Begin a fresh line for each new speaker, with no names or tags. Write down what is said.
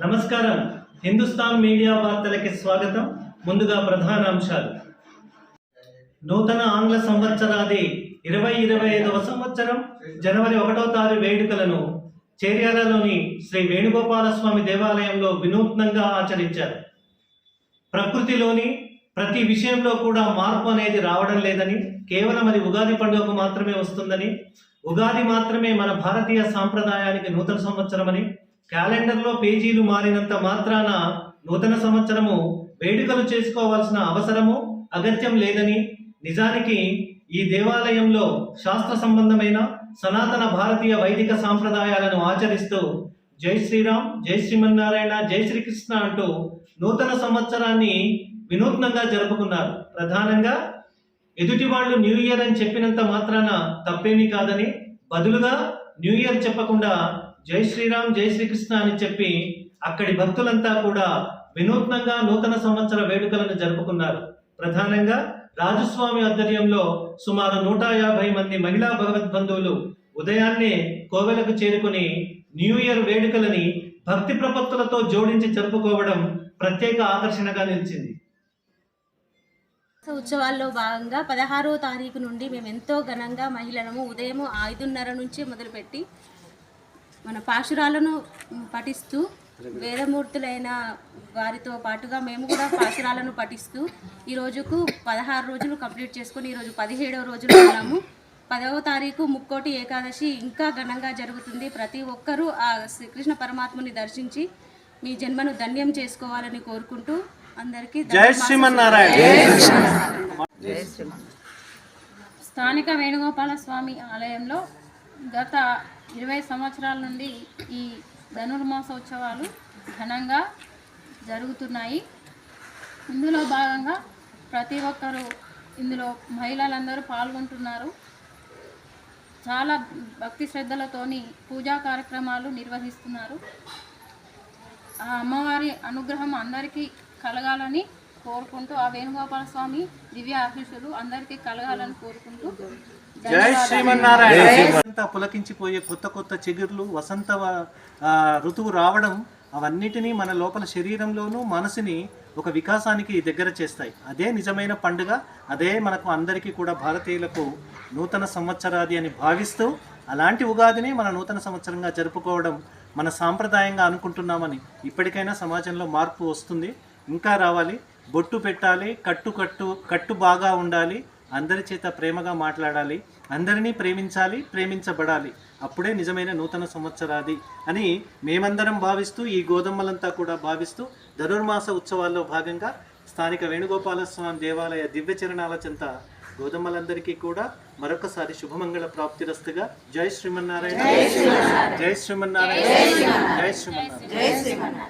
నమస్కారం. హిందుస్థాన్ మీడియా వార్తలకి స్వాగతం. ముందుగా ప్రధాన అంశాలు. నూతన ఆంగ్ల సంవత్సరాది ఇరవై ఇరవై ఐదవ సంవత్సరం జనవరి ఒకటో తారీఖు వేడుకలను చేర్యాలలోని శ్రీ వేణుగోపాలస్వామి దేవాలయంలో వినూత్నంగా ఆచరించారు. ప్రకృతిలోని ప్రతి విషయంలో కూడా మార్పు అనేది రావడం లేదని కేవలం అది ఉగాది పండుగకు మాత్రమే వస్తుందని ఉగాది మాత్రమే మన భారతీయ సాంప్రదాయానికి నూతన సంవత్సరమని క్యాలెండర్లో పేజీలు మారినంత మాత్రాన నూతన సంవత్సరము వేడుకలు చేసుకోవాల్సిన అవసరము అగత్యం లేదని నిజానికి ఈ దేవాలయంలో శాస్త్ర సంబంధమైన సనాతన భారతీయ వైదిక సాంప్రదాయాలను ఆచరిస్తూ జై శ్రీరామ్ జై శ్రీమన్నారాయణ జై శ్రీకృష్ణ అంటూ నూతన సంవత్సరాన్ని వినూత్నంగా జరుపుకున్నారు. ప్రధానంగా ఎదుటి వాళ్ళు న్యూ ఇయర్ అని చెప్పినంత మాత్రాన తప్పేమీ కాదని బదులుగా న్యూ ఇయర్ చెప్పకుండా జై శ్రీరామ్ జై శ్రీకృష్ణ అని చెప్పి అక్కడి భక్తులంతా కూడా వినూత్నంగా నూతన సంవత్సర వేడుకలను జరుపుకున్నారు. ప్రధానంగా రాజస్వామి ఆధ్వర్యంలో సుమారు నూట యాభై మంది మహిళా భగవద్బంధువులు ఉదయాన్నే కోవెలకు చేరుకుని న్యూ ఇయర్ వేడుకలని భక్తి ప్రపత్తులతో జోడించి జరుపుకోవడం ప్రత్యేక ఆకర్షణగా నిలిచింది.
ఉత్సవాల్లో భాగంగా పదహారో తారీఖు నుండి మేము ఎంతో ఘనంగా మహిళలము ఉదయం ఐదున్నర నుంచి మొదలుపెట్టి మన పాశురాలను పఠిస్తూ వేదమూర్తులైన వారితో పాటుగా మేము కూడా పాశురాలను పఠిస్తూ ఈ రోజుకు పదహారు రోజులు కంప్లీట్ చేసుకొని ఈరోజు పదిహేడవ రోజులో ఉన్నాము. పదవ తారీఖు ముక్కోటి ఏకాదశి ఇంకా ఘనంగా జరుగుతుంది. ప్రతి ఒక్కరూ ఆ శ్రీకృష్ణ పరమాత్మని దర్శించి మీ జన్మను ధన్యం చేసుకోవాలని కోరుకుంటూ అందరికీ
జై శ్రీమన్నారాయణ.
స్థానిక వేణుగోపాల స్వామి ఆలయంలో గత ఇరవై సంవత్సరాల నుండి ఈ ధనుర్మాసోత్సవాలు ఘనంగా జరుగుతున్నాయి. ఇందులో భాగంగా ప్రతి ఒక్కరూ ఇందులో మహిళలందరూ పాల్గొంటున్నారు. చాలా భక్తి శ్రద్ధలతోని పూజా కార్యక్రమాలు నిర్వహిస్తున్నారు. ఆ అమ్మవారి అనుగ్రహం అందరికీ కలగాలని కోరుకుంటూ ఆ వేణుగోపాల స్వామి దివ్య ఆశీస్సులు అందరికీ కలగాలని కోరుకుంటూ
జై శ్రీమన్నారాయణ. పులకించిపోయే కొత్త కొత్త చిగుర్లు వసంత ఋతువు రావడం అవన్నిటినీ మన లోపల శరీరంలోనూ మనసుని ఒక వికాసానికి దగ్గర చేస్తాయి. అదే నిజమైన పండుగ అదే మనకు అందరికీ కూడా భారతీయులకు నూతన సంవత్సరాది అని భావిస్తూ అలాంటి ఉగాదిని మన నూతన సంవత్సరంగా జరుపుకోవడం మన సాంప్రదాయంగా అనుకుంటున్నామని ఇప్పటికైనా సమాజంలో మార్పు వస్తుంది. ఇంకా రావాలి. బొట్టు పెట్టాలి కట్టు కట్టు కట్టు బాగా ఉండాలి. అందరి చేత ప్రేమగా మాట్లాడాలి అందరినీ ప్రేమించాలి ప్రేమించబడాలి. అప్పుడే నిజమైన నూతన సంవత్సరాది అని మేమందరం భావిస్తూ ఈ గోధుమలంతా కూడా భావిస్తూ ధనుర్మాస ఉత్సవాల్లో భాగంగా స్థానిక వేణుగోపాల స్వామి దేవాలయ దివ్య చరణాల చెంత గోధుమలందరికీ కూడా మరొకసారి శుభమంగళ ప్రాప్తిరస్తుగా జై శ్రీమన్నారాయణ. జై శ్రీమన్నారాయణ. జై శ్రీమన్నారాయణ.